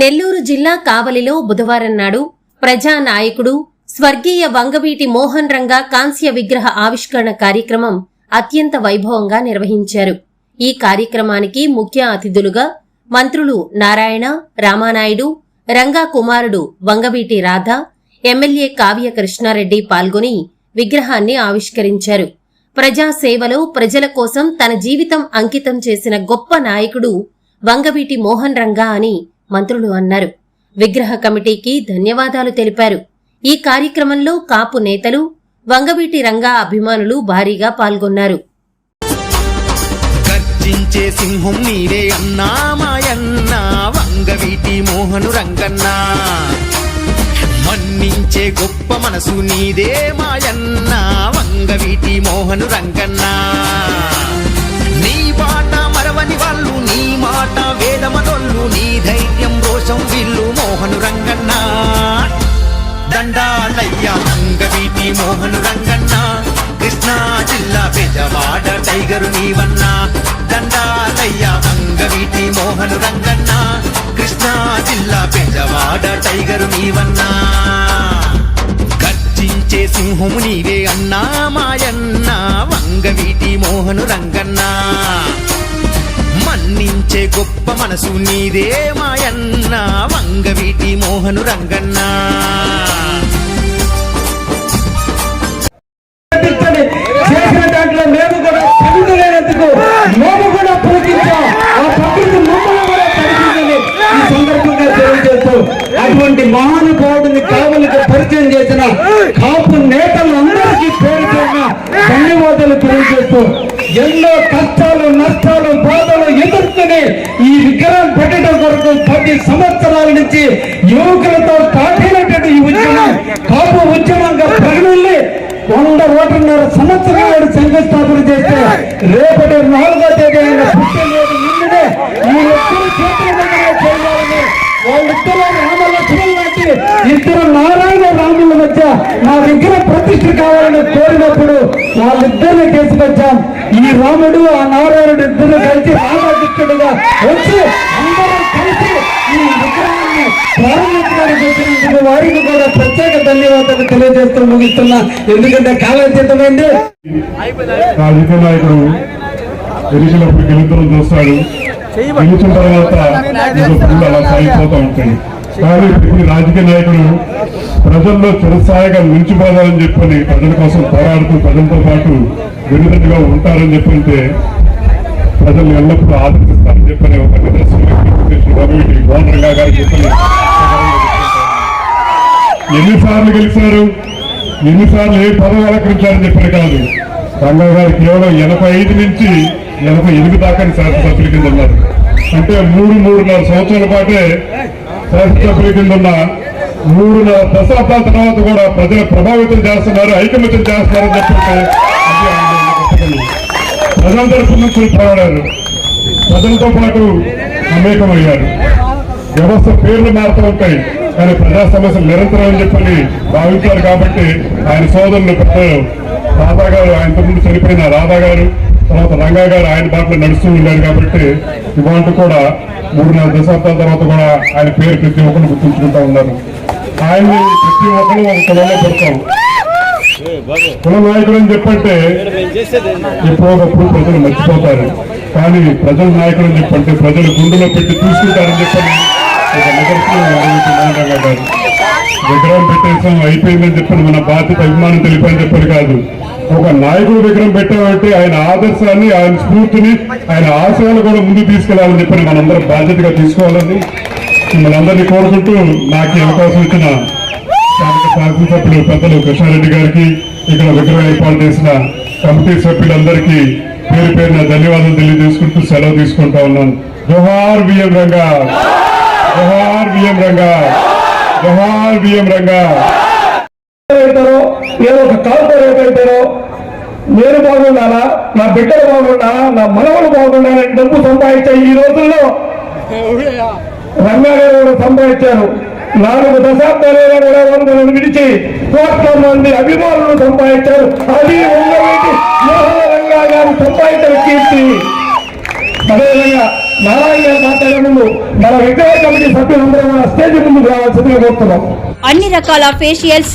నెల్లూరు జిల్లా కావలిలో బుధవారం నాడు ప్రజానాయకుడు స్వర్గీయ వంగవీటి మోహన్ రంగా కాంస్య విగ్రహ ఆవిష్కరణ కార్యక్రమం అత్యంత వైభవంగా నిర్వహించారు. ఈ కార్యక్రమానికి ముఖ్య అతిథులుగా మంత్రులు నారాయణ రామానాయుడు రంగా కుమారుడు వంగవీటి రాధ ఎమ్మెల్యే కావ్య కృష్ణారెడ్డి పాల్గొని విగ్రహాన్ని ఆవిష్కరించారు. ప్రజా సేవలో ప్రజల కోసం తన జీవితం అంకితం చేసిన గొప్ప నాయకుడు వంగవీటి మోహన్ రంగా అని మంత్రులు అన్నారు. విగ్రహ కమిటీకి ధన్యవాదాలు తెలిపారు. ఈ కార్యక్రమంలో కాపు నేతలు వంగవీటి రంగా అభిమానులు భారీగా పాల్గొన్నారు. గర్జించే సింహం అన్నా మాయన్న వంగవీటి మోహను రంగన్న. మన్నించే గొప్ప మనసు నీదే మాయన్న వంగవీటి మోహను రంగన్న. నీ బాట మరవని వాళ్ళు నీ మాట జిల్లా టైగరు నీవన్నా దండాలయ్య వంగవీటి మోహను రంగన్న కృష్ణా జిల్లా బెజవాడ టైగరు నీవన్నా. గర్జించే సింహము నీవే అన్నా మాయన్న వంగవీటి మోహను రంగన్న. మన్నించే గొప్ప మనసు నీదే మాయన్న వంగవీటి మోహను రంగన్నా. కాపు నేతలందరికీ పేరు పేరున ధన్యవాదాలు తెలియజేస్తూ ఎన్నో కష్టాలు నష్టాలు బాధలు ఎదుర్కొని ఈ విగ్రహం పెట్టడం కొరకు పది సంవత్సరాల నుంచి యువకులతో పాటైనటువంటి ఈ ఉద్యమం కాపు ఉద్యమంగా ప్రకటనలే వంద ఓటున్నర సంవత్సరాలు శంకుస్థాపన చేస్తే రేపటి నాలుగు రాముల నా దగ్గర ప్రతిష్ఠ కావాలని కోరినప్పుడు వాళ్ళిద్దరిని తీసుకొచ్చాం. ఈ రాముడు ఆ నారాయణుడు ఇద్దరు కలిసి రామకృష్ణుడుగా వచ్చి అందరం కలిసి ఈ విగ్రహాన్ని ప్రారంభించడానికి వచ్చినందుకు వారికి కూడా ప్రత్యేక ధన్యవాదాలు తెలియజేస్తూ ముగిస్తున్నా. ఎందుకంటే కాలం సిద్ధమైంది రాజకీయ నాయకుడు గెలిచినప్పుడు గెలుపులను చూస్తాడు. గెలిచిన తర్వాత అలా సాగిపోతూ ఉంటాయి కానీ ఇప్పుడు రాజకీయ నాయకుడు. ప్రజల్లో చిరస్థాయిగా నిలిచిపోవాలని చెప్పని ప్రజల కోసం పోరాడుతూ ప్రజలతో పాటు వెనుదండుగా ఉంటారని చెప్పంటే ప్రజలు ఎల్లప్పుడూ ఆదరిస్తారని చెప్పని ఒక నిదర్శనం రవి మోహన్ రంగా గారు చెప్పని ఎన్నిసార్లు గెలిచారు? ఎన్నిసార్లు ఏ పదవి అలంకరించారని చెప్పని కాదు. రంగా గారు కేవలం ఎనభై ఐదు నుంచి ఎనభై ఎనిమిది దాకా శాసనసభ్యుల కింద ఉన్నారు. అంటే మూడు మూడున్నర సంవత్సరాల పాటే శాసనసభ్యుల కింద ఉన్న దశాబ్దాల తర్వాత కూడా ప్రజలు ప్రభావితం చేస్తున్నారు ఐకమత్యం చేస్తున్నారని చెప్పంటే అది ప్రజల తరఫు నుంచి పోరాడారు. ప్రజలతో పాటు మమేకమయ్యారు వ్యవస్థ పేర్లు మారుతూ ఉంటాయి కానీ ప్రజా సమస్యలు నిరంతరం అని చెప్పని భావించారు కాబట్టి ఆయన సోదరులు పెద్దలు రాధా గారు ఆయనతో ముందు చనిపోయిన రాధా గారు తర్వాత రంగా గారు ఆయన బాటలో నడుస్తూ ఉన్నారు కాబట్టి ఇవాళ కూడా మూడున్నర దశాబ్దాల తర్వాత కూడా ఆయన పేరు ప్రతి ఒక్కరు గుర్తుంచుకుంటా ఉన్నారు. ఆయన ప్రతి ఒక్కరు ఒక కులంలో పెడతారు. కుల నాయకుడు అని చెప్పంటే ఎప్పుడోకప్పుడు ప్రజలు మర్చిపోతారు. కానీ ప్రజల నాయకుడు అని చెప్పంటే ప్రజలు గుండెలో పెట్టి చూసుకుంటారని చెప్పని ఒక నిదర్శనం అడుగుతూ మోహన్ రంగా విగ్రహం పెట్టేసాం అయిపోయిందని చెప్పని మన బాధ్యత అభిమానం తెలిపని చెప్పని కాదు. ఒక నాయకుడు విగ్రహం పెట్టామంటే ఆయన ఆదర్శాన్ని ఆయన స్ఫూర్తిని ఆయన ఆశయాలు కూడా ముందుకు తీసుకెళ్ళాలని చెప్పి మనందరం బాధ్యతగా తీసుకోవాలని మిమ్మల్ని అందరినీ కోరుకుంటూ నాకు అవకాశం ఇచ్చిన స్థానిక శాసనసభ్యులు పెద్దలు కృష్ణారెడ్డి గారికి ఇక్కడ విగ్రహం ఏర్పాటు చేసిన కమిటీ సభ్యులందరికీ పేరు పేరున ధన్యవాదాలు తెలియజేసుకుంటూ సెలవు తీసుకుంటా ఉన్నాను. జోహార్ బిఎం రంగా! జోహార్ బిఎం రంగా! జోహార్ బిఎం రంగా! అవుతారో నేను ఒక కార్పొరేట్ అవుతారో నేను బాగుండాలా? నా బిడ్డలు బాగుండాలా? నా మనవలు బాగుండాలని డబ్బు సంపాదించే ఈ రోజుల్లో? రంగారావు కూడా సంపాదించారు. నాలుగు దశాబ్దాలుగా కూడా వందలను విడిచి కోట్ల మంది అభిమానులు సంపాదించారు. అది ఉండవేటి మోహన రంగా గారు సంపాదించిన కీర్తి. అదేవిధంగా నారాయణ మాట్లాడే ముందు మన విగ్రహ కమిటీ సభ్యులందరూ మన స్టేజ్ ముందుకు రావాల్సిందిగా కోరుతున్నాం. అన్ని రకాల ఫేషియల్స్